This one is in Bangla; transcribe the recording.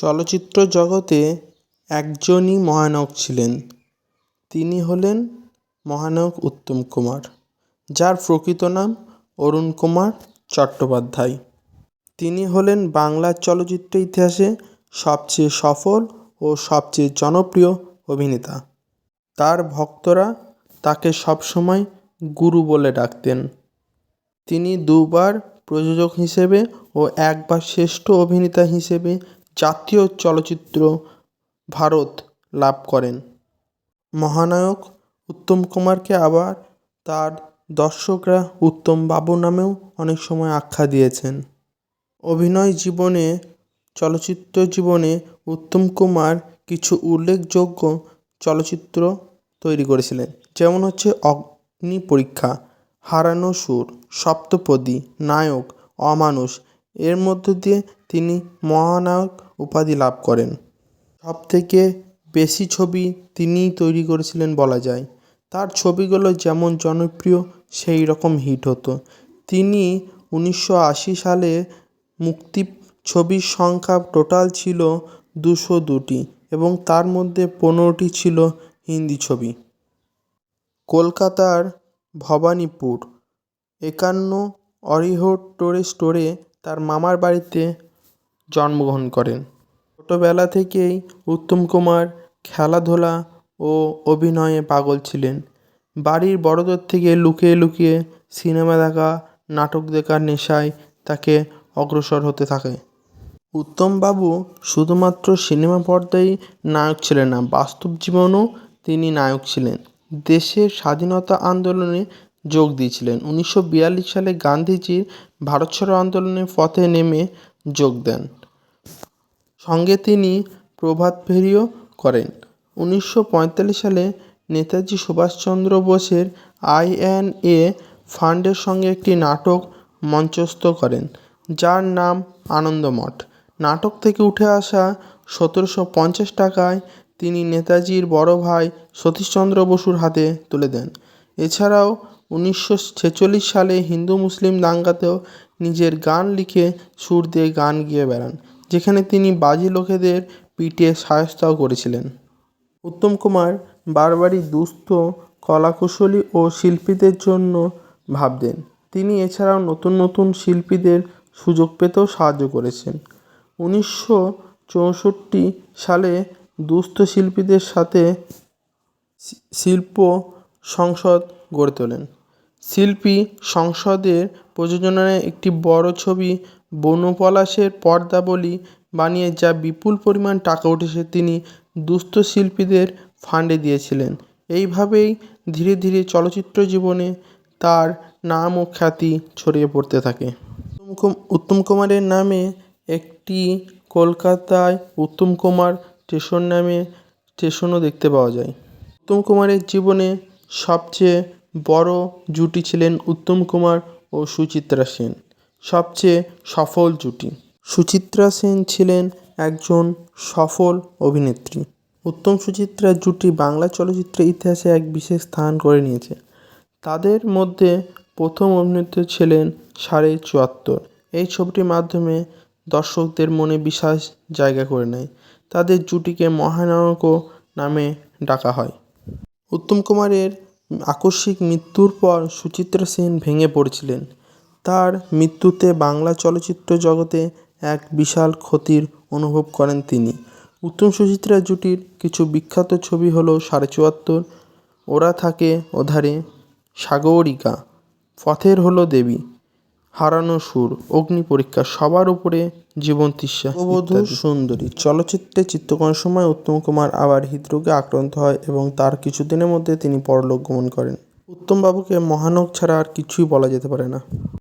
চলচ্চিত্র জগতে একজনই মহানায়ক ছিলেন। তিনি হলেন মহানায়ক উত্তম কুমার, যার প্রকৃত নাম অরুণ কুমার চট্টোপাধ্যায়। তিনি হলেন বাংলা চলচ্চিত্র ইতিহাসে সবচেয়ে সফল ও সবচেয়ে জনপ্রিয় অভিনেতা। তার ভক্তরা তাকে সবসময় গুরু বলে ডাকতেন। তিনি দুবার প্রযোজক হিসেবে ও একবার শ্রেষ্ঠ অভিনেতা হিসেবে জাতীয় চলচ্চিত্র ভারত লাভ করেন। মহানায়ক উত্তম কুমারকে আবার তার দর্শকরা উত্তম বাবু নামেও অনেক সময় আখ্যা দিয়েছেন। অভিনয় জীবনে, চলচ্চিত্র জীবনে উত্তম কুমার কিছু উল্লেখযোগ্য চলচ্চিত্র তৈরি করেছিলেন, যেমন হচ্ছে অগ্নি পরীক্ষা, হারানো সুর, সপ্তপদী, নায়ক, অমানুষ এর মধ্য দিয়ে তিনি মহানায়ক উপাধি লাভ করেন। সবথেকে বেশি ছবি তিনিই তৈরি করেছিলেন বলা যায়। তার ছবিগুলো যেমন জনপ্রিয়, সেই রকম হিট হতো। তিনি উনিশশো আশি সালে মুক্তি ছবির সংখ্যা টোটাল ছিল দুশো দুটি এবং তার মধ্যে পনেরোটি ছিল হিন্দি ছবি। কলকাতার ভবানীপুর, একান্ন অরিহর টোরে স্টোরে তার মামার বাড়িতে জন্মগ্রহণ করেন। ছোটোবেলা থেকেই উত্তম কুমার খেলাধুলা ও অভিনয়ে পাগল ছিলেন। বাড়ির বড়দের থেকে লুকিয়ে লুকিয়ে সিনেমা দেখা, নাটক দেখার নেশায় তাকে অগ্রসর হতে থাকে। উত্তমবাবু শুধুমাত্র সিনেমা পর্দায় নায়ক ছিলেন না, বাস্তব জীবনেও তিনি নায়ক ছিলেন। দেশের স্বাধীনতা আন্দোলনে যোগ দিয়েছিলেন। উনিশশো বিয়াল্লিশ সালে গান্ধীজির ভারত ছাড়ো আন্দোলনের পথে নেমে যোগ দেন। সঙ্গে তিনি প্রভাত ফেরিও করেন। উনিশশো পঁয়তাল্লিশ সালে নেতাজি সুভাষচন্দ্র বোসের আইএনএ ফান্ডের সঙ্গে একটি নাটক মঞ্চস্থ করেন, যার নাম আনন্দমঠ। নাটক থেকে উঠে আসা সতেরোশো পঞ্চাশ টাকায় তিনি নেতাজির বড় ভাই সতীশচন্দ্র বসুর হাতে তুলে দেন। এছাড়াও উনিশশো ছেচল্লিশ সালে হিন্দু মুসলিম দাঙ্গাতেও নিজের গান লিখে সুর দিয়ে গান গেয়ে বেড়ান, যেখানে তিনি বাজি লোকেদের পিটিয়ে শায়েস্তাও করেছিলেন। উত্তম কুমার বারবারই দুস্থ, কলাকুশলী ও শিল্পীদের জন্য ভাবতেন তিনি এছাড়াও নতুন নতুন শিল্পীদের সুযোগ পেতেও সাহায্য করেছেন। উনিশশো চৌষট্টি সালে দুস্থ শিল্পীদের সাথে শিল্প সংসদ গড়ে তোলেন। শিল্পী সংসদের প্রযোজনায় একটি বড় ছবি বনপলাশের পর্দাবলী বানিয়ে যা বিপুল পরিমাণ টাকা উঠেছে তিনি দুস্থ শিল্পীদের ফান্ডে দিয়েছিলেন। এইভাবেই ধীরে ধীরে চলচ্চিত্র জীবনে তার নাম ও খ্যাতি ছড়িয়ে পড়তে থাকে। উত্তম কুমারের নামে একটি কলকাতায় উত্তম কুমার স্টেশন নামে স্টেশনও দেখতে পাওয়া যায়। উত্তম কুমারের জীবনে সবচেয়ে বড় জুটি ছিলেন উত্তম কুমার ও সুচিত্রা সেন। সবচেয়ে সফল জুটি। সুচিত্রা সেন ছিলেন একজন সফল অভিনেত্রী। উত্তম সুচিত্রার জুটি বাংলা চলচ্চিত্রের ইতিহাসে এক বিশেষ স্থান করে নিয়েছে। তাদের মধ্যে প্রথম অভিনেত্রী ছিলেন সাড়ে চুয়াত্তর। এই ছবিটির মাধ্যমে দর্শকদের মনে বিশ্বাস জায়গা করে নেয়। তাদের জুটিকে মহানায়কও নামে ডাকা হয়। উত্তম কুমারের আকস্মিক মৃত্যুর পর সুচিত্রা সেন ভেঙে পড়েছিলেন। তার মৃত্যুতে বাংলা চলচ্চিত্র জগতে এক বিশাল ক্ষতির অনুভব করেন তিনি। উত্তম সুচিত্রা জুটির কিছু বিখ্যাত ছবি হল সাড়ে চুয়াত্তর, ওরা থাকে ওধারে সাগরিকা, পথের হলো দেবী। হারানো সুর অগ্নি পরীক্ষা সবার উপরে জীবন তৃষ্ণা সুন্দরী। চলচ্চিত্রে চিত্রকরণের সময় উত্তম কুমার আবার হৃদরোগে আক্রান্ত হয় এবং তার কিছুদিনের মধ্যে তিনি পরলোক গমন করেন। উত্তমবাবুকে মহানায়ক ছাড়া আর কিছুই বলা যেতে পারে না।